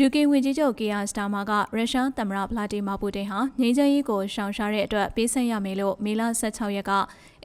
UK ဝန်ကြီးချုပ်ကီယာစတာမာကရုရှားသမ္မတဗလာဒီမာပူတင်ဟာငြိမ်းချမ်းရေးကိုရှောင်ရှားတဲ့အတွက်ပေးဆက်ရမယ်လို့မေလ16ရက်က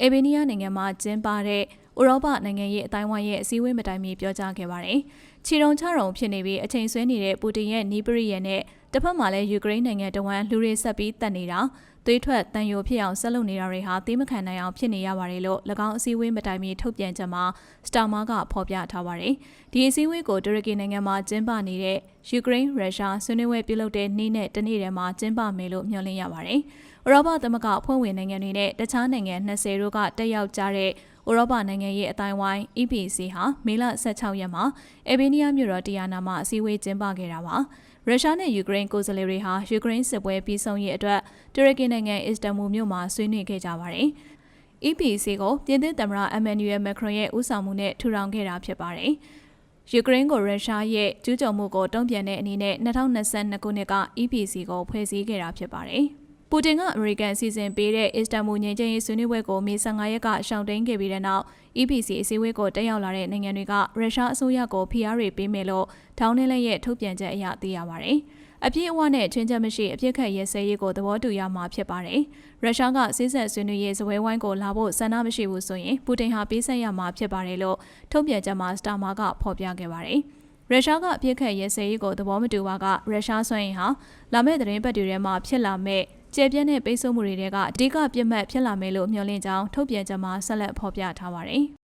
အေဘီနီးယားနိုင်ငံမှာကျင်းပတဲ့ ဥရောပနိုင်ငံရေးအတိုင်းအဝိုင်းရဲ့အစည်းအဝေးမတိုင်မီပြောကြားခဲ့ပါတယ်။ချီတုံချရုံဖြစ်နေပြီးအချိန်ဆွဲနေတဲ့ပူတင်ရဲ့နီးပရိရဲ့နဲ့တစ်ဖက်မှာလည်းယူကရိန်းနိုင်ငံတဝန်းလူတွေဆက်ပြီးတက်နေတာသွေးထွက်တန်ယိုဖြစ်အောင်ဆက်လုပ်နေတာတွေဟာသိမခံနိုင်အောင်ဖြစ်နေရပါတယ်လို့၎င်းအစည်းအဝေးမတိုင်မီထုတ်ပြန်ချက်မှာစတာမာကဖော်ပြထားပါတယ်။ဒီအစည်းအဝေးကိုတူရကီနိုင်ငံမှာကျင်းပနေတဲ့ယူကရိန်းရုရှားဆွေးနွေးပွဲပြုလုပ်တဲ့နေ့နဲ့တနေ့တည်းမှာကျင်းပမယ်လို့မျှော်လင့်ရပါတယ်။ဥရောပသမဂ္ဂအဖွဲ့ဝင်နိုင်ငံတွေနဲ့တခြားနိုင်ငံ20တို့ကတက်ရောက်ကြတဲ့ ဥရောပနိုင်ငံရဲ့အတိုင်းဝိုင်း EPC ဟာမေလ16ရက်မှာအေဘီနီးယားမြို့တော်တီယာနာမှာအစည်းအဝေးကျင်းပခဲ့တာပါ။ရုရှားနဲ့ယူကရိန်းကိုယ်စားလှယ်တွေဟာယူကရိန်းစစ်ပွဲပြီးဆုံးရေးအတွက်တူရကီနိုင်ငံအစ္စတန်ဘူမြို့မှာဆွေးနွေးခဲ့ကြပါတယ်။ EPC ကိုပြင်သစ်သမ္မတအမန်နျူရယ်မက်ခရွန်ရဲ့ဦးဆောင်မှုနဲ့ထူထောင်ခဲ့တာဖြစ်ပါတယ်။ယူကရိန်းကိုရုရှားရဲ့ကျူးကျော်မှုကိုတုံ့ပြန်တဲ့အနေနဲ့2022ခုနှစ်က EPC ကိုဖွဲ့စည်းခဲ့တာဖြစ်ပါတယ်။ ပူတင်ကအမေရိကန်အစီအစဉ်ပေးတဲ့အစ္စတန်ဘူငြိမ်းချမ်းရေးဆွေးနွေးပွဲကိုမေ15ရက်ကရှောင်တိန်ခဲ့ပြီးတဲ့နောက် EPC အစည်းအဝေးကိုတက်ရောက်လာတဲ့နိုင်ငံတွေကရုရှားအစိုးရကိုဖိအားတွေပေးမယ်လို့ထောင်းနှင်းလက်ရဲ့ထုတ်ပြန်ချက်အရသိရပါတယ်။အပြည့်အဝနဲ့ချင်းချက်မရှိအပြစ်ခတ်ရဲစဲရေးကိုသဘောတူရမှာဖြစ်ပါတယ်။ရုရှားကစစ်ဆက်ဆွေးနွေးရေးဇပွဲဝိုင်းကိုလာဖို့ဆန္ဒမရှိဘူးဆိုရင်ပူတင်ဟာပေးဆက်ရမှာဖြစ်ပါတယ်လို့ထုတ်ပြန်ချက်မှာစတာမာကဖော်ပြခဲ့ပါတယ်။ရုရှားကအပြစ်ခတ်ရဲစဲရေးကိုသဘောမတူပါကရုရှားဆွမ်းရင်ဟာလာမယ့်သတင်းပတ်တွေထဲမှာဖြစ်လာမဲ့ ကျေပြန့်တဲ့ပိတ်ဆို့မှုတွေကအဓိကပြစ်မှတ်ဖြစ်လာမယ်လို့မျှော်လင့်ကြောင်းထုတ်ပြန်ချက်မှာဆက်လက်ဖော်ပြထားပါတယ်။